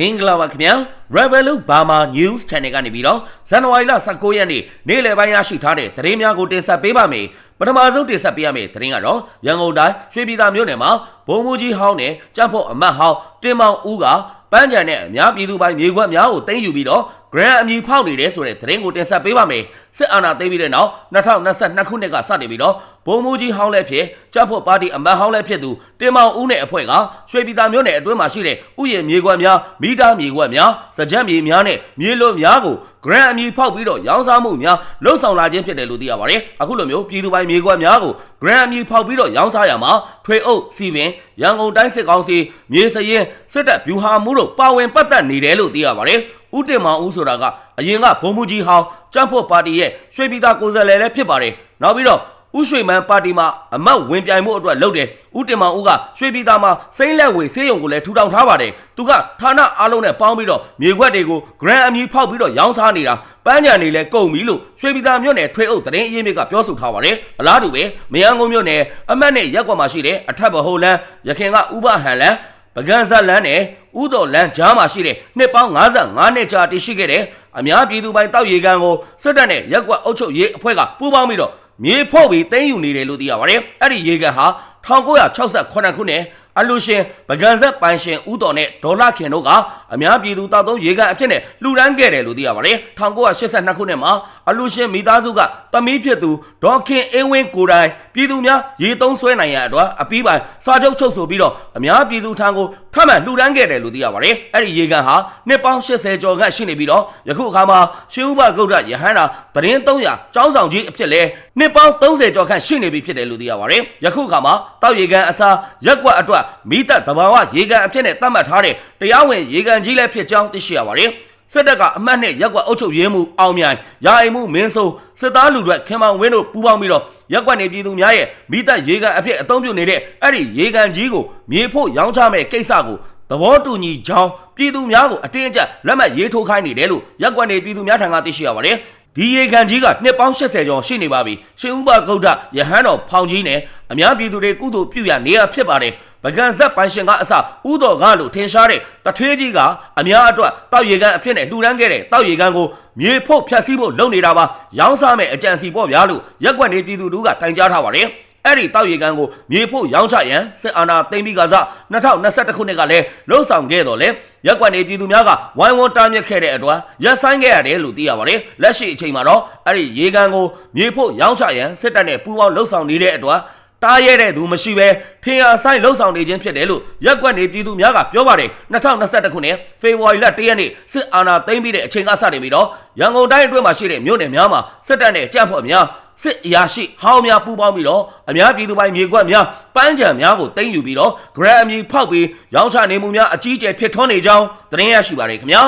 မင်္ဂလာပါခင်ဗျာ Revolut Burma News Channel ကနေပြီးတော့ဇန်နဝါရီလ19ရက်နေ့နေ့လယ်ပိုင်းရရှိထားတဲ့သတင်းများကိုတင်ဆက်ပေးပါမယ်ပထမဆုံးတင်ဆက်ပေးရမယ့်သတင်းကတော့ရန်ကုန်တိုင်းရွှေပြည်သာမြို့နယ်မှာဘုံမူကြီးဟောင်းနဲ့ကြံ့ဖို့အမတ်ဟောင်းတင်မောင်ဦးကပန်းချံနဲ့အများပြည်သူပိုင်းမြေခွက်များကိုတင်ယူပြီးတော့ Grand အမည်ဖောက်နေတယ်ဆိုတဲ့သတင်းကိုတင်ဆက်ပေးပါမယ်စစ်အာဏာသိမ်းပြီးတဲ့နောက်2022ခုနှစ်ကစတင်ပြီးတော့ဘုံမူကြီးဟောင်းလည်းဖြစ်ကြံ့ဖို့ပါတီအမတ်ဟောင်းလည်းဖြစ်သူတင်မောင်ဦးနဲ့အဖွဲ့ကရွှေပြည်သာမြို့နယ်အတွင်းမှာရှိတဲ့ဥယျာဉ်မြေခွက်များမိသားမြေခွက်များစကြက်မြေများနဲ့မြေလွတ်များကို Grand အမည်ဖောက်ပြီးတော့ရောင်းစားမှုများလှုပ်ဆောင်လာခြင်းဖြစ်တယ်လို့သိရပါတယ်အခုလိုမျိုးပြည်သူပိုင်းမြေခွက်များကို Grand အမည်ဖောက်ပြီးတော့ရောင်းစားရမှာထွေအုပ်စီပင်ရန်ကုန်တိုင်းစစ်ကောင်စီမြေစရင်စစ်တပ်ဗျူဟာမှုတို့ပါဝင်ပတ်သက်နေတယ်လို့သိရပါတယ် ဦးတင်မောင်ဦးဆိုတာကအရင်ကဘုံမူကြီးဟောင်းကြံ့ဖို့ပါတီရဲ့ရွှေပြည်သာကိုယ်စားလှယ်လည်းဖြစ်ပါတယ်နောက်ပြီးတော့ဥရွှေမန်းပါတီမှာအမတ်ဝင်ပြိုင်မှုအတွက်လုပ်တယ်ဦးတင်မောင်ဦးကရွှေပြည်သားမှာစိမ့်လက်ဝေဆေးရုံကိုလည်းထူထောင်ထားပါတယ်သူကဌာနအားလုံးနဲ့ပေါင်းပြီးတော့မြေခွက်တွေကို grand အမည်ဖောက်ပြီးတော့ရောင်းစားနေတာပန်းကြံနေလဲကုန်ပြီလို့ရွှေပြည်သားမြို့နယ်ထွေအုပ်တရင်အရေးမြစ်ကပြောဆိုထားပါတယ်အလားတူပဲမယန်းကုန်းမြို့နယ်အမတ်နဲ့ရက်ကွက်မှာရှိတဲ့အထက်ဘဟိုလန်းရခင်ကဥပဟန်လန်း ပကန်းဇက်လန်းနဲ့ဥတော်လန်းကြားမှာရှိတဲ့နှစ်ပေါင်း55နှစ်ကြာတည်ရှိခဲ့တဲ့အများပြည်သူပိုင်တောက်ရေကန်ကိုစစ်တပ်နဲ့ရက်ကွက်အုပ်ချုပ်ရေးအဖွဲ့ကပူးပေါင်းပြီးတော့မြေဖို့ပြီးတင်းယူနေတယ်လို့သိရပါတယ်အဲ့ဒီရေကန်ဟာ1968ခုနှစ်အလူရှင်ပကံဆက်ပိုင်ရှင်ဦးတော်နဲ့ဒေါ်လာခင်တို့ကအများပြည်သူတောက်သုံးရေကန်အဖြစ်နဲ့လှူဒန်းခဲ့တယ်လို့သိရပါတယ်1982ခုနှစ်မှာ အလူရှင်မိသားစုကသမီးဖြစ်သူဒေါ်ခင်အင်းဝင်းကိုတိုင်ပြည်သူများရေသုံးဆွဲနိုင်ရန်အတွက်အပီးပိုင်စာချုပ်ချုပ်ဆိုပြီးတော့အများပြည်သူထံကိုထပ်မံလှူဒန်းခဲ့တယ်လို့သိရပါတယ်အဲ့ဒီရေကန်ဟာနှစ်ပေါင်း80ကျော်ခန့်ရှိနေပြီးတော့ယခုအခါမှာရှေးဥပဂုတ်ရယဟန္တာသတင်း300ကျောင်းဆောင်ကြီးအဖြစ်လဲနှစ်ပေါင်း30ကျော်ခန့်ရှိနေပြီဖြစ်တယ်လို့သိရပါတယ်ယခုအခါမှာတောက်ရေကန်အစားရက်ကွက်အတွက်မိသက်တဘာဝရေကန်အဖြစ်နဲ့သတ်မှတ်ထားတဲ့တရားဝင်ရေကန်ကြီးလည်းဖြစ်ကြောင်းသိရှိရပါတယ် စစ်တပ်ကအမတ်နဲ့ရက်ကွက်အုပ်ချုပ်ရေးမှုအောင်မြိုင်ရာအိမ်မှုမင်းဆိုးစစ်သားလူတွေခင်မောင်ဝင်းတို့ပူးပေါင်းပြီးတော့ရက်ကွက်နေပြည်သူများရဲ့မိသက်ရေကန်အဖြစ်အသုံးပြုနေတဲ့အဲ့ဒီရေကန်ကြီးကိုမြေဖို့ရောင်းချမဲ့ကိစ္စကိုသဘောတူညီကြောင်းပြည်သူများကိုအတင်းအကျပ်လက်မှတ်ရေးထိုးခိုင်းနေတယ်လို့ရက်ကွက်နေပြည်သူများထံကသိရှိရပါတယ်ဒီရေကန်ကြီးကနှစ်ပေါင်း80ကျော်ရှိနေပါပြီရှင်ဥပဂုတ်ဒယဟန်တော်ဖောင်ကြီးနဲ့အများပြည်သူတွေကုသိုလ်ပြုရနေရဖြစ်ပါတယ် ပကံဆက်ပိုင်ရှင်ကအစဥတော်ကလို့ထင်ရှားတဲ့တထွေးကြီးကအများအတွက်တောက်ရေကန်အဖြစ်နဲ့လှူဒန်းခဲ့တဲ့တောက်ရေကန်ကိုမြေဖို့ဖျက်ဆီးဖို့လုပ်နေတာပါရောင်းစားမဲ့အကြံစီပေါ့ဗျာလို့ရက်ကွက်နေပြည်သူတို့ကတိုင်ကြားထားပါတယ်အဲ့ဒီတောက်ရေကန်ကိုမြေဖို့ရောင်းချရန်စစ်အာဏာသိမ်းပြီးကစား2021ခုနှစ်ကလည်းလှုံ့ဆော်ခဲ့တော့လေရက်ကွက်နေပြည်သူများကဝိုင်းဝန်းတားမြစ်ခဲ့တဲ့အတွက်ရက်ဆိုင်ခဲ့ရတယ်လို့သိရပါတယ်လက်ရှိအချိန်မှာတော့အဲ့ဒီရေကန်ကိုမြေဖို့ရောင်းချရန်စစ်တပ်နဲ့ပူးပေါင်းလှုံ့ဆော်နေတဲ့အတွက် တားရဲတဲ့သူမရှိပဲဖင်အားဆိုင်လှုပ်ဆောင်နေခြင်းဖြစ်တယ်လို့ရက်ကွက်နေပြည်သူများကပြောပါတယ်2021ခုနှစ်ဖေဖော်ဝါရီလ1ရက်နေ့စစ်အာဏာသိမ်းပြီးတဲ့အချိန်ကစတင်ပြီးတော့ရန်ကုန်တိုင်းအတွင်းမှာရှိတဲ့မြို့နယ်များမှာစစ်တပ်နဲ့ကြံ့ဖို့များစစ်အရာရှိဟောင်းများပူးပေါင်းပြီးတော့အများပြည်သူပိုင်းမြေကွက်များပန်းချံများကိုတင်ယူပြီးတော့ grand အမည်ဖောက်ပြီးရောင်းချနေမှုများအကြီးအကျယ်ဖြစ်ထွန်းနေကြောင်းသတင်းရရှိပါတယ်ခင်ဗျာ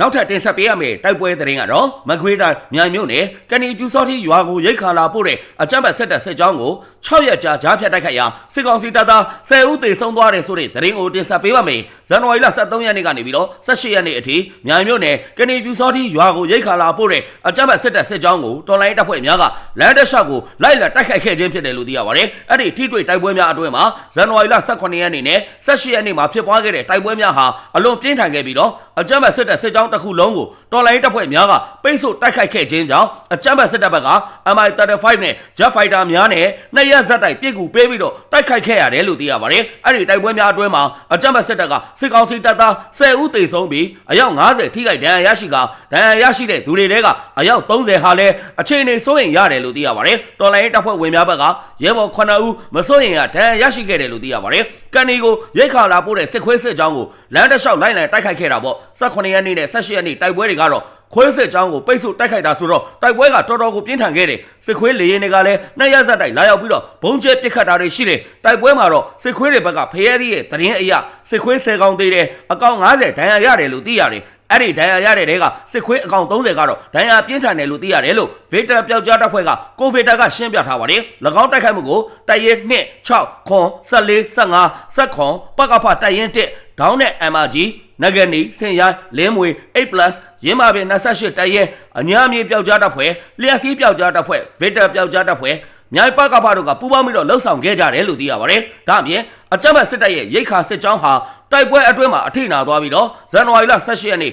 နောက်ထပ်တင်ဆက်ပေးရမယ့်တိုက်ပွဲသတင်းကတော့မကွေးတိုင်းမြိုင်မြို့နယ်ကဏီပြူစောတိရွာကိုရိတ်ခါလာပို့တဲ့အကြမ်းဖက်ဆက်တပ်စစ်ကြောင်းကို6ရက်ကြာကြားဖြတ်တိုက်ခိုက်ရာစစ်ကောင်စီတပ်သား10ဦးသေဆုံးသွားတယ်ဆိုတဲ့သတင်းကိုတင်ဆက်ပေးပါမယ်။ဇန်နဝါရီလ23ရက်နေ့ကနေပြီးတော့18ရက်နေ့အထိမြိုင်မြို့နယ်ကဏီပြူစောတိရွာကိုရိတ်ခါလာပို့တဲ့အကြမ်းဖက်ဆက်တပ်စစ်ကြောင်းကိုတော်လိုင်းတပ်ဖွဲ့များကလမ်းတက်လျှောက်ကိုလိုက်လံတိုက်ခိုက်ခဲ့ခြင်းဖြစ်တယ်လို့သိရပါတယ်။အဲ့ဒီထိတွေ့တိုက်ပွဲများအတွင်းမှာဇန်နဝါရီလ18ရက်နေ့နဲ့18ရက်နေ့မှာဖြစ်ပွားခဲ့တဲ့တိုက်ပွဲများဟာအလွန်ပြင်းထန်ခဲ့ပြီးတော့အကြမ်းဖက်စစ်တပ်စစ်ကြောင်းတစ်ခုလုံးကို တော်လိုင်းတပ်ဖွဲ့များကပိတ်ဆို့တိုက်ခိုက်ခဲ့ခြင်းကြောင့်အကြမ်းဖက်စစ်တပ်ဘက်က MI35 နဲ့ Jet Fighter များနဲ့နှစ်ရက်ဇက်တိုက်ပြစ်ကူပေးပြီးတော့တိုက်ခိုက်ခဲ့ရတယ်လို့သိရပါတယ်။အဲ့ဒီတိုက်ပွဲများအတွင်းမှာအကြမ်းဖက်စစ်တပ်ကစစ်ကောင်စီတပ်သား10ဦးသေဆုံးပြီးအယောက်90ထိခိုက်ဒဏ်ရာရရှိကဒဏ်ရာရရှိတဲ့သူတွေတဲကအယောက်30ဟာလည်းအခြေအနေစိုးရင်ရတယ်လို့သိရပါတယ်။တော်လိုင်းတပ်ဖွဲ့ဝင်များဘက်ကရဲဘော်9ဦးမစိုးရင်ရဒဏ်ရာရရှိခဲ့တယ်လို့သိရပါတယ်။ကန်နီကိုရိတ်ခါလာပို့တဲ့စစ်ခွေးစစ်ကြောင်းကိုလမ်းတစ်လျှောက်လိုက်လံတိုက်ခိုက်ခဲ့တာပေါ့18ရက်နေ့နဲ့18ရက်နေ့တိုက်ပွဲတွေကတော့ခွေးစစ်ကြောင်းကိုပိတ်ဆို့တိုက်ခိုက်တာဆိုတော့တိုက်ပွဲကတော်တော်ကိုပြင်းထန်ခဲ့တယ်စစ်ခွေးလေရင်တွေကလည်းနှစ်ရက်ဆက်တိုက်လာရောက်ပြီးတော့ဘုံကျဲပစ်ခတ်တာတွေရှိတယ်တိုက်ပွဲမှာတော့စစ်ခွေးတွေဘက်ကဖရဲသီးရဲ့သတင်းအရစစ်ခွေး10ကောင်သေးတယ်အကောင်90ဒဏ်ရာရတယ်လို့သိရတယ်အဲ့ဒီဒဏ်ရာရတဲ့တဲကစစ်ခွေးအကောင်30ကတော့ဒဏ်ရာပြင်းထန်တယ်လို့သိရတယ်လို့ဗေတာပျောက်ကြားတပ်ဖွဲ့ကကိုဗေတာကရှင်းပြထားပါတယ်၎င်းတိုက်ခိုက်မှုကိုတိုက်ရဲ2 6ခွန်14 15စက်ခွန်ပကဖတိုက်ရင်1ဒေါင်းနဲ့ MRG နဂနီစင်ရိုင်းလင်းမွေ 8+ ရင်းမာပင်28တိုက်ရဲအညာမြေပျောက်ကြားတပ်ဖွဲ့လျှက်စီးပျောက်ကြားတပ်ဖွဲ့ဗေတာပျောက်ကြားတပ်ဖွဲ့မြိုင်ပကဖတို့ကပူးပေါင်းပြီးတော့လှုပ်ဆောင်ခဲ့ကြတယ်လို့သိရပါတယ်ဒါအပြင်အကြမ်းဖက်စစ်တပ်ရဲ့ရိတ်ခါစစ်ကြောင်းဟာတိုက်ပွဲအတွင်းမှာအထိနာသွားပြီးတော့ဇန်နဝါရီလ18ရက်နေ့ည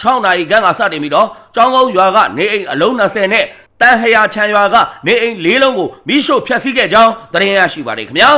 6နာရီခန့်ကစတင်ပြီးတော့ကျောင်းကုန်းရွာကနေအိမ်အလုံး20နဲ့တန်ဟရာချံရွာကနေအိမ်၄လုံးကိုမိရှို့ဖျက်ဆီးခဲ့ကြောင်းသတင်းရရှိပါတယ်ခင်ဗျာ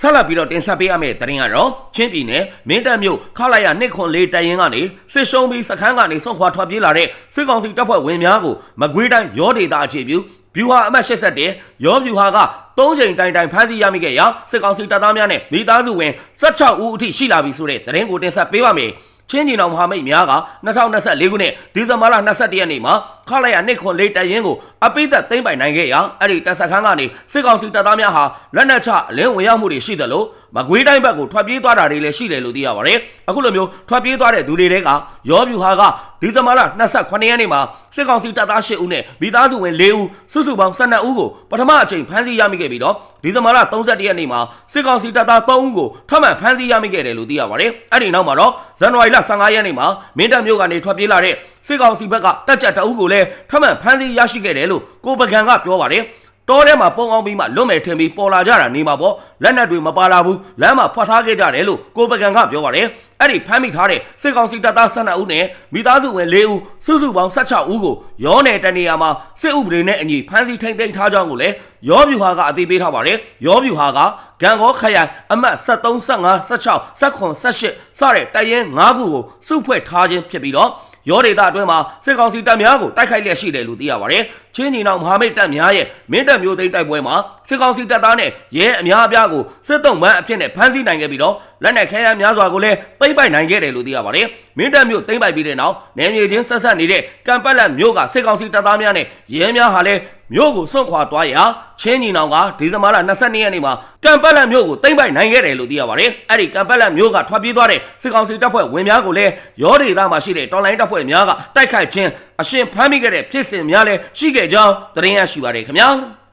ဆက်လက်ပြီးတော့တင်ဆက်ပေးရမယ့်သတင်းကတော့ချင်းပြည်နယ်မင်းတပ်မြို့ခလာရနှစ်ခွန်လေးတိုင်ရင်ကနေစစ်ရှုံးပြီးစခန်းကနေဆုံးခွာထွက်ပြေးလာတဲ့စစ်ကောင်စီတပ်ဖွဲ့ဝင်များကိုမကွေးတိုင်းရောဒေတာအခြေပြုဗျူဟာအမှတ်87ရောဗျူဟာက၃ချိန်တိုင်တိုင်ဖမ်းဆီးရမိခဲ့ရာစစ်ကောင်စီတပ်သားများနဲ့မိသားစုဝင်16ဦးအထိရှိလာပြီဆိုတဲ့သတင်းကိုတင်ဆက်ပေးပါမယ် ချင်းကြီးနောင်မဟာမိတ်များက2024ခုနှစ်ဒီဇင်ဘာလ22ရက်နေ့မှာခလာရနှစ်ခွန်လေးတိုင်ရင်ကိုအပိသက်သိမ့်ပိုင်နိုင်ခဲ့ရာအဲ့ဒီတပ်စခန်းကနေစစ်ကောင်စီတပ်သားများဟာလက်နက်ချအလင်းဝင်ရောက်မှုတွေရှိသလို မကွေးတိုင်းဘက်ကိုထွက်ပြေးသွားတာတွေလည်းရှိတယ်လို့သိရပါတယ်အခုလိုမျိုးထွက်ပြေးသွားတဲ့သူတွေတဲကရောဗျူဟာကဒီဇင်ဘာလ28ရက်နေ့မှာစစ်ကောင်စီတပ်သား8ဦးနဲ့မိသားစုဝင်4ဦးစုစုပေါင်း12ဦးကိုပထမအချိန်ဖမ်းဆီးရမိခဲ့ပြီးတော့ဒီဇင်ဘာလ31ရက်နေ့မှာစစ်ကောင်စီတပ်သား3ဦးကိုထပ်မံဖမ်းဆီးရမိခဲ့တယ်လို့သိရပါတယ်အဲ့ဒီနောက်မှာတော့ဇန်နဝါရီလ15ရက်နေ့မှာမင်းတပ်မြို့ကနေထွက်ပြေးလာတဲ့စစ်ကောင်စီဘက်ကတပ်ကြပ်တအုပ်ကိုလည်းထပ်မံဖမ်းဆီးရရှိခဲ့တယ်လို့ကိုပကံကပြောပါတယ် တောထဲမှာပုံအောင်ပြီးမှလွတ်မယ်ထင်ပြီးပေါ်လာကြတာနေမှာပေါ့လက်နက်တွေမပါလာဘူးလမ်းမှာဖွက်ထားခဲ့ကြတယ်လို့ကိုပကံကပြောပါတယ်အဲ့ဒီဖမ်းမိထားတဲ့စစ်ကောင်စီတပ်သား12ဦးနဲ့မိသားစုဝင်4ဦးစုစုပေါင်း16ဦးကိုရောနယ်တနေရာမှာစစ်ဥပဒေနဲ့အညီဖမ်းဆီးထိန်းသိမ်းထားကြောင်းကိုလည်းရောဗျူဟာကအသိပေးထားပါတယ်ရောဗျူဟာကဂံကောခရိုင်အမှတ်73 15 16 19 18စတဲ့တိုင်ရင်9ခုကိုစုဖွဲ့ထားခြင်းဖြစ်ပြီးတော့ရောဒေတာအတွင်းမှာစစ်ကောင်စီတပ်များကိုတိုက်ခိုက်လျက်ရှိတယ်လို့သိရပါတယ်။ ချင်းညီနောင်မဟာမိတ်တပ်များရဲ့မင်းတပ်မျိုးသိမ်းတိုက်ပွဲမှာစစ်ကောင်စီတပ်သားနဲ့ရဲအများအပြားကိုစစ်တုံးမှန်းအဖြစ်နဲ့ဖမ်းဆီးနိုင်ခဲ့ပြီးတော့လက်နက်ခဲယမ်းများစွာကိုလည်းသိမ်းပိုက်နိုင်ခဲ့တယ်လို့သိရပါတယ်။မင်းတပ်မျိုးသိမ်းပိုက်ပြီးတဲ့နောက်နယ်မြေချင်းဆက်ဆက်နေတဲ့ကံပတ်လက်မျိုးကစစ်ကောင်စီတပ်သားများနဲ့ရဲများဟာလည်းမြို့ကိုစွန့်ခွာသွားရာချင်းညီနောင်ကဒီဇင်ဘာလ22ရက်နေ့မှာကံပတ်လက်မြို့ကိုသိမ်းပိုက်နိုင်ခဲ့တယ်လို့သိရပါတယ်။အဲ့ဒီကံပတ်လက်မြို့ကထွက်ပြေးသွားတဲ့စစ်ကောင်စီတပ်ဖွဲ့ဝင်များကိုလည်းရောဒေသမှာရှိတဲ့တော်လိုင်းတပ်ဖွဲ့များကတိုက်ခိုက်ခြင်းအရှင်ဖမ်းမိခဲ့တဲ့ဖြစ်စဉ်များလည်းရှိခဲ့ကြောင်းသတင်းရရှိပါတယ်ခင်ဗျာ။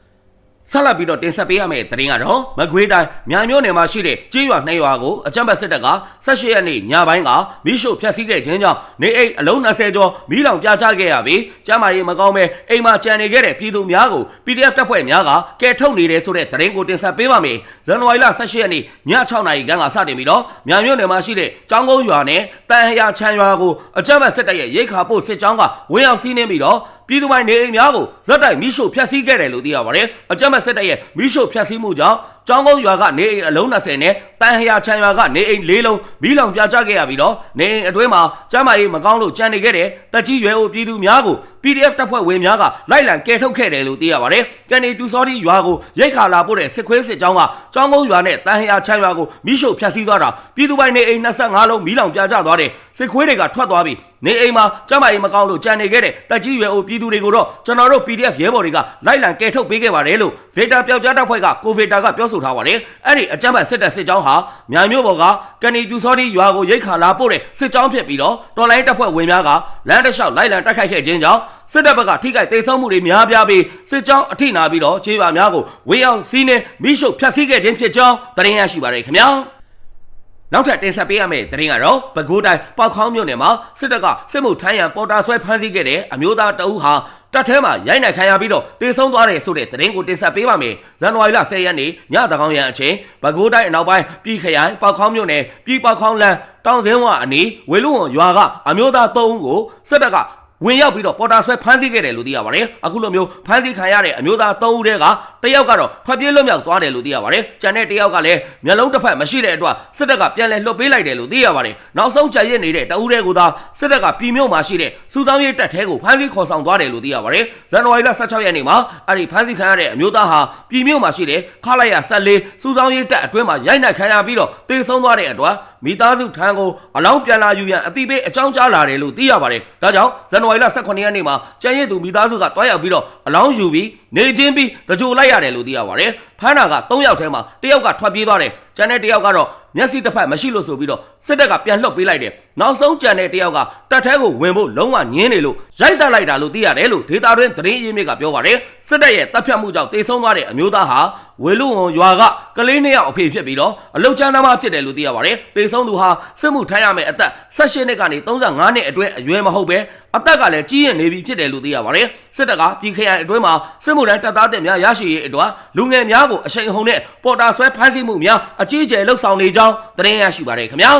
ဆက်လက်ပြီးတော့တင်ဆက်ပေးရမယ့်သတင်းကတော့မကွေးတိုင်းမြိုင်မြို့နယ်မှာရှိတဲ့ကြေးရွာနှစ်ရွာကိုအကြမ်းဖက်စစ်တပ်က18ရက်နေ့ညပိုင်းကမိရှို့ဖျက်ဆီးခဲ့ခြင်းကြောင့်နေအိမ်အလုံး20ကျော်မီးလောင်ပြချခဲ့ရပြီးကျမ်းမာရေးမကောင်းပဲအိမ်မှာကြံနေခဲ့တဲ့ပြည်သူများကို PDF တပ်ဖွဲ့များကကယ်ထုတ်နေတယ်ဆိုတဲ့သတင်းကိုတင်ဆက်ပေးပါမယ်။ဇန်နဝါရီလ18ရက်နေ့ည6နာရီခန့်ကစတင်ပြီးတော့မြိုင်မြို့နယ်မှာရှိတဲ့ကျောင်းကုန်းရွာနဲ့တန်ဟရာချမ်းရွာကိုအကြမ်းဖက်စစ်တပ်ရဲ့ရိတ်ခါပို့စစ်ကြောင်းကဝင်ရောက်စီးနှင်းပြီးတော့ ပြည်သူပိုင်နေအိမ်များကိုဇက်တိုက်မိရှို့ဖျက်ဆီးခဲ့တယ်လို့သိရပါတယ်။အကြမ်းဖက်စစ်တပ်ရဲ့မိရှို့ဖျက်ဆီးမှုကြောင့်ကျောင်းကုန်းရွာကနေအိမ်အလုံး20နဲ့တန်ဟရာချံရွာကနေအိမ်၄လုံးမီးလောင်ပြချခဲ့ရပြီးတော့နေအိမ်အတွင်းမှာကျမ်းမာရေးမကောင်းလို့ကြံနေခဲ့တဲ့တက်ကြီးရွယ်အိုပြည်သူများကို PDF တပ်ဖွဲ့ဝင်များကလိုက်လံကယ်ထုတ်ခဲ့တယ်လို့သိရပါတယ်။ကန်နီပြူစောတိရွာကိုရိတ်ခါလာပို့တဲ့စစ်ခွေးစစ်ကြောင်းကကျောင်းကုန်းရွာနဲ့တန်ဟရာချံရွာကိုမိရှို့ဖျက်ဆီးသွားတာပြည်သူပိုင်နေအိမ်25လုံးမီးလောင်ပြချသွားတဲ့စစ်ခွေးတွေကထွက်သွားပြီးနေအိမ်မှာကျမ်းမာရေးမကောင်းလို့ကြံနေခဲ့တဲ့တက်ကြီးရွယ်အိုပြည်သူတွေကိုတော့ကျွန်တော်တို့ PDF ရဲဘော်တွေကလိုက်လံကယ်ထုတ်ပေးခဲ့ပါတယ်လို့ Vita ပျောက်ကြားတပ်ဖွဲ့ကကိုဗီတာကပြောဆိုထားပါတယ်။အဲ့ဒီအကြမ်းဖက်စစ်တပ်စစ်ကြောင်းဟာမြိုင်မြို့ပေါ်ကကန်နီပြူစောတိရွာကိုရိတ်ခါလာပို့တဲ့စစ်ကြောင်းဖြစ်ပြီးတော့တော်လိုင်းတပ်ဖွဲ့ဝင်များကလမ်းတစ်လျှောက်လိုက်လံတိုက်ခိုက်ခဲ့ခြင်းကြောင့်စစ်တပ်ဘက်ကထိခိုက်ဒေဆုံးမှုတွေများပြားပြီးစစ်ကြောင်းအထိနာပြီးတော့ခြေရွာများကိုဝေးအောင်စီးနှင်းမိရှုပ်ဖျက်ဆီးခဲ့ခြင်းဖြစ်ကြောင်းသတင်းရရှိပါရခင်ဗျာ။နောက်ထပ်တင်ဆက်ပေးရမယ့်သတင်းကတော့ပဲခူးတိုင်းပေါက်ခေါင်းမြို့နယ်မှာစစ်တပ်ကစစ်မှုထမ်းရန်ပေါ်တာဆွဲဖမ်းဆီးခဲ့တဲ့အမျိုးသားတအုပ်ဟာ တပ်ထဲမှာရိုက်နှက်ခံရပြီးတော့တေဆုံးသွားတယ်ဆိုတဲ့သတင်းကိုတင်ဆက်ပေးပါမယ်။ဇန်နဝါရီလ10ရက်နေ့ညတကောင်ရန်အချိန်ပဲခူးတိုင်းအနောက်ပိုင်းပြည်ခရိုင်ပေါက်ခေါင်းမြို့နယ်ပြည်ပေါက်ခေါင်းလမ်းတောင်စင်းဝအနီးဝေလူဝန်ရွာကအမျိုးသား3ဦးကိုစစ်တပ်ကဝင်ရောက်ပြီးတော့ပေါ်တာဆွဲဖမ်းဆီးခဲ့တယ်လို့သိရပါတယ်။အခုလိုမျိုးဖမ်းဆီးခံရတဲ့အမျိုးသား၃ဦးတည်းက တယောက်ကတော့ထွက်ပြေးလွတ်မြောက်သွားတယ်လို့သိရပါတယ်။ကျန်တဲ့တယောက်ကလည်းမျက်လုံးတစ်ဖက်မရှိတဲ့အတွက်စစ်တပ်ကပြန်လည်လွတ်ပေးလိုက်တယ်လို့သိရပါတယ်။နောက်ဆုံးကြံရစ်နေတဲ့တဦးတည်းကသာစစ်တပ်ကပြည်မြို့မှာရှိတဲ့စူဆောင်းရေးတပ်ထဲကိုဖမ်းဆီးခေါ်ဆောင်သွားတယ်လို့သိရပါတယ်။ဇန်နဝါရီလ16ရက်နေ့မှာအဲ့ဒီဖမ်းဆီးခံရတဲ့အမျိုးသားဟာပြည်မြို့မှာရှိတဲ့ခလာရ14စူဆောင်းရေးတပ်အတွင်းမှာရိုက်နှက်ခံရပြီးတော့တေဆုံးသွားတဲ့အတွက်မိသားစုထံကိုအလောင်းပြန်လာယူရန်အတိပေးအကြောင်းကြားလာတယ်လို့သိရပါတယ်။ဒါကြောင့်ဇန်နဝါရီလ18ရက်နေ့မှာကျန်ရစ်သူမိသားစုကတွားရောက်ပြီးတော့အလောင်းယူပြီး နေချင်းပြီးတကြိုလိုက်ရတယ်လို့သိရပါတယ်။ ဖမ်းတာက3ယောက်ထဲမှာ1ယောက်ကထွက်ပြေးသွားတယ်။ကျန်တဲ့1ယောက်ကတော့မျက်စိတစ်ဖက်မရှိလို့ဆိုပြီးတော့စစ်တပ်ကပြန်လှုပ်ပေးလိုက်တယ်။နောက်ဆုံးကျန်တဲ့1ယောက်ကတပ်ထဲကိုဝင်ဖို့လုံးဝညင်းနေလို့ရိုက်တက်လိုက်တာလို့သိရတယ်လို့ဒေတာတွင်သတင်းရင်းမြစ်ကပြောပါတယ်။စစ်တပ်ရဲ့တပ်ဖြတ်မှုကြောင့်တေဆုံးသွားတဲ့အမျိုးသားဟာဝေလူဝန်ရွာကကလေးနှစ်ယောက်အဖေဖြစ်ပြီးတော့အလုတ်ချမ်းသားမဖြစ်တယ်လို့သိရပါတယ်။တေဆုံးသူဟာစစ်မှုထမ်းရမယ့်အသက်18နှစ်ကနေ35နှစ်အတွင်းအရွယ်မဟုတ်ပဲအသက်ကလည်းကြီးရင်နေပြီဖြစ်တယ်လို့သိရပါတယ်။စစ်တပ်ကပြည်ခရိုင်အတွင်းမှာစစ်မှုထမ်းတပ်သားတွေများရရှိရေးအတွက်လူငယ်များကိုအရှိန်အဟုန်နဲ့ပေါ်တာဆွဲဖမ်းဆီးမှုများအကြီးအကျယ်လှုပ်ဆောင်နေကြောင်းသတင်းရရှိပါတယ်ခင်ဗျာ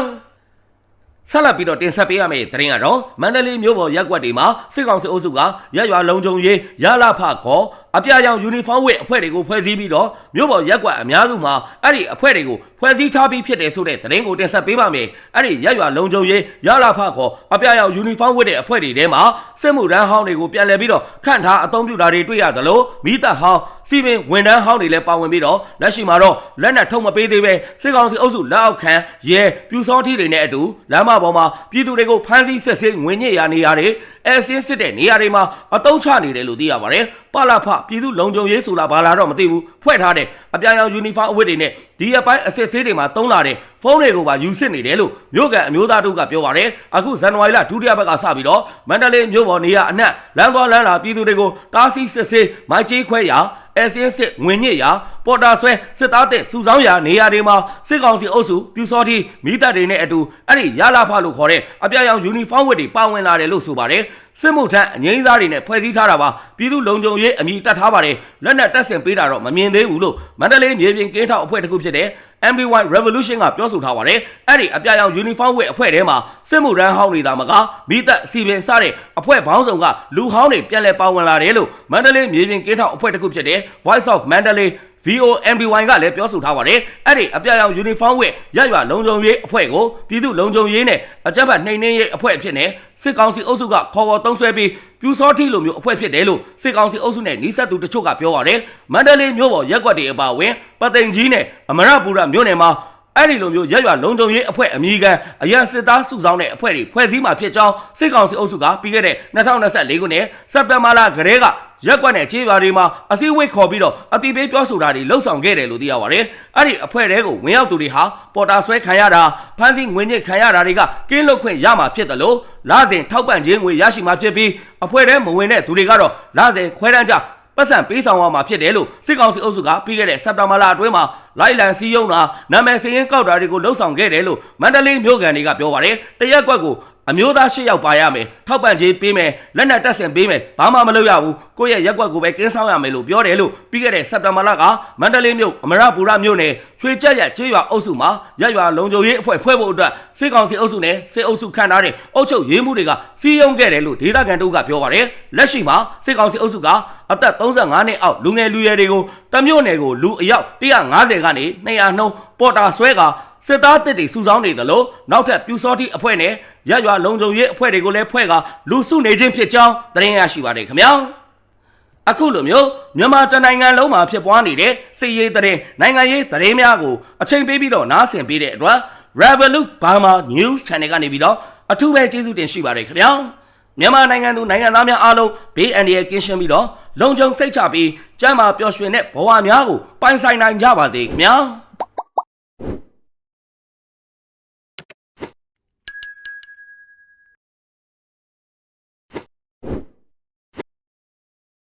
ဆက်လက်ပြီးတော့တင်ဆက်ပေးရမယ့်သတင်းကတော့မန္တလေးမြို့ပေါ်ရက်ကွက်တွေမှာစစ်ကောင်စီအုပ်စုကရက်ရွာလုံခြုံရေးရလာဖခေါ် အပြာရောင်ယူနီဖောင်းဝတ်အဖွဲ့တွေကိုဖွဲ့စည်းပြီးတော့မြို့ပေါ်ရက်ကွက်အများစုမှာအဲ့ဒီအဖွဲ့တွေကိုဖွဲ့စည်းထားပြီးဖြစ်တယ်ဆိုတဲ့သတင်းကိုတင်ဆက်ပေးပါမယ်အဲ့ဒီရက်ရွာလုံခြုံရေးရလာဖခေါ်အပြာရောင်ယူနီဖောင်းဝတ်တဲ့အဖွဲ့တွေထဲမှာစစ်မှုထမ်းဟောင်းတွေကိုပြန်လည်ပြီးတော့ခန့်ထားအသုံးပြုတာတွေတွေ့ရသလိုမိသက်ဟောင်းစီပင်ဝန်ထမ်းဟောင်းတွေလည်းပါဝင်ပြီးတော့လက်ရှိမှာတော့လက်နက်ထုတ်မပေးသေးပဲစစ်ကောင်စီအုပ်စုလက်အောက်ခံရဲပြူစောထီတွေနဲ့အတူလမ်းမပေါ်မှာပြည်သူတွေကိုဖမ်းဆီးဆက်ဆင်းငွေညစ်ရနေရတယ် အဲဆင်းစစ်တဲ့နေရာတွေမှာအတုံးချနေတယ်လို့သိရပါတယ်ပလာဖပြည်သူလုံခြုံရေးဆိုတာဘာလာတော့မသိဘူးဖွဲ့ထားတဲ့အပြာရောင်ယူနီဖောင်းအဝတ်တွေနဲ့ဒီအပိုင်းအစစ်ဆေးတွေမှာတုံးလာတဲ့ဖုန်းတွေကိုပါယူစစ်နေတယ်လို့မြို့ကန်အမျိုးသားတို့ကပြောပါတယ်အခုဇန်နဝါရီလဒုတိယဘက်ကစပြီးတော့မန္တလေးမြို့ပေါ်နေရာအနှံ့လမ်းသွားလမ်းလာပြည်သူတွေကိုတားဆီးစစ်ဆေးမိုက်ကြီးခွဲရာ အဲစင်းစစ်ငွေညစ်ရာပေါ်တာဆွဲစစ်သားတဲ့စုဆောင်းရာနေရာတွေမှာစစ်ကောင်စီအုပ်စုပြူစောတိမိသက်တွေနဲ့အတူအဲ့ဒီရလာဖလို့ခေါ်တဲ့အပြာရောင်ယူနီဖောင်းဝတ်တွေပါဝင်လာတယ်လို့ဆိုပါတယ်စစ်မှုထမ်းအငိမ့်စားတွေနဲ့ဖွဲ့စည်းထားတာပါပြည်သူလုံခြုံရေးအမိတက်ထားပါတယ်လက်နက်တပ်ဆင်ပေးတာတော့မမြင်သေးဘူးလို့မန္တလေးမြေပြင်ကင်းထောက်အဖွဲ့တစ်ခုဖြစ်တဲ့ MB1 Revolution ကပြောဆိုထားပါတယ်အဲ့ဒီအပြာရောင် uniform ဝတ်အဖွဲ့ထဲမှာစစ်မှုထမ်းဟောင်းနေတာမကမိသက်စီပင်စတဲ့အဖွဲ့ဘောင်းဆောင်ကလူဟောင်းတွေပြန်လည်ပါဝင်လာတယ်လို့မန္တလေးမြေပြင်ကင်းထောက်အဖွဲ့တစ်ခုဖြစ်တဲ့ Voice of Mandalay VOMB1 ကလည်းပြောဆိုထားပါတယ်အဲ့ဒီအပြာရောင် uniform ဝတ်ရရွာလုံခြုံရေးအဖွဲ့ကိုပြည်သူလုံခြုံရေးနဲ့အကြမ်းဖက်နှိမ်နင်းရေးအဖွဲ့အဖြစ်နဲ့စစ်ကောင်စီအုပ်စုကခေါ်ဝေါ်တုံးဆွဲပြီးပြူစောတိလိုမျိုးအဖွဲ့ဖြစ်တယ်လို့စစ်ကောင်စီအုပ်စုနဲ့နှီးဆက်သူတချို့ကပြောပါတယ်မန္တလေးမြို့ပေါ်ရက်ကွက်တွေအပါအဝင်ပသိမ်ကြီးနဲ့အမရပူရမြို့နယ်မှာ အဲ့ဒီလိုမျိုးရက်ရွာလုံခြုံရေးအဖွဲ့အမည်ခံအရန်စစ်သားစုဆောင်တဲ့အဖွဲ့တွေဖွဲ့စည်းမှာဖြစ်ကြောင်းစစ်ကောင်စီအုပ်စုကပြီးခဲ့တဲ့2024ခုနှစ်စက်တင်ဘာလကတည်းကရက်ကွက်နဲ့ခြေရွာတွေမှာအစည်းအဝေးခေါ်ပြီးတော့အတိပေးပြောဆိုတာတွေလှုပ်ဆောင်ခဲ့တယ်လို့သိရပါတယ်။အဲ့ဒီအဖွဲ့တွေကိုဝင်ရောက်သူတွေဟာပေါ်တာဆွဲခံရတာဖမ်းဆီးငွေညစ်ခံရတာတွေကကင်းလွတ်ခွင့်ရမှာဖြစ်တယ်လို့လစဉ်ထောက်ပံ့ခြင်းငွေရရှိမှာဖြစ်ပြီးအဖွဲ့ထဲမဝင်တဲ့သူတွေကတော့လစဉ်ခွဲတန်းကြ ပတ်စံပေးဆောင်ရမှာဖြစ်တယ်လို့စစ်ကောင်စီအုပ်စုကပြီးခဲ့တဲ့စက်တင်ဘာလအတွင်းမှာလိုက်လံစည်းရုံးတာနာမည်စည်ရင်းကောက်တာတွေကိုလှုပ်ဆောင်ခဲ့တယ်လို့မန္တလေးမြို့ကန်တွေကပြောပါတယ်တရက်ကွက်ကို အမျိုးသား၈ယောက်ပါရမယ်ထောက်ပံ့ခြင်းပေးမယ်လက်နက်တပ်ဆင်ပေးမယ်ဘာမှမလုပ်ရဘူးကိုယ့်ရဲ့ရက်ကွက်ကိုပဲကင်းဆောင်ရမယ်လို့ပြောတယ်လို့ပြီးခဲ့တဲ့စက်တင်ဘာလကမန္တလေးမြို့အမရပူရမြို့နယ်ရွှေကြက်ရကျေးရွာအုပ်စုမှာရက်ရွာလုံခြုံရေးအဖွဲ့ဖွဲ့ဖို့အတွက်စစ်ကောင်စီအုပ်စုနဲ့စစ်အုပ်စုခန့်ထားတဲ့အုပ်ချုပ်ရေးမှုတွေကစီးရုံးခဲ့တယ်လို့ဒေသခံတို့ကပြောပါတယ်လက်ရှိမှာစစ်ကောင်စီအုပ်စုကအသက်35နှစ်အောက်လူငယ်လူရွယ်တွေကိုတမျိုးနယ်ကိုလူအယောက်150ကနေ200နှုန်းပေါ်တာဆွဲက စစ်သားတစ်တွေစုဆောင်းနေတယ်လို့နောက်ထပ်ပြူစောတိအဖွဲ့နဲ့ရရွာလုံခြုံရေးအဖွဲ့တွေကိုလည်းဖွဲ့ကလူစုနေခြင်းဖြစ်ကြောင်းသတင်းရရှိပါတယ်ခင်ဗျာအခုလိုမျိုးမြန်မာတနိုင်ငံလုံးမှာဖြစ်ပွားနေတဲ့စစ်ရေးသတင်းနိုင်ငံရေးသတင်းများကိုအချိန်ပေးပြီးတော့နားဆင်ပေးတဲ့အတွက် Revolut Burma News Channel ကနေပြီးတော့အထူးပဲကျေးဇူးတင်ရှိပါတယ်ခင်ဗျာမြန်မာနိုင်ငံသူနိုင်ငံသားများအားလုံးဘေးအန္တရာယ်ကင်းရှင်းပြီးတော့လုံခြုံစိတ်ချပြီးကျန်းမာပျော်ရွှင်တဲ့ဘဝများကိုပိုင်ဆိုင်နိုင်ကြပါစေခင်ဗျာ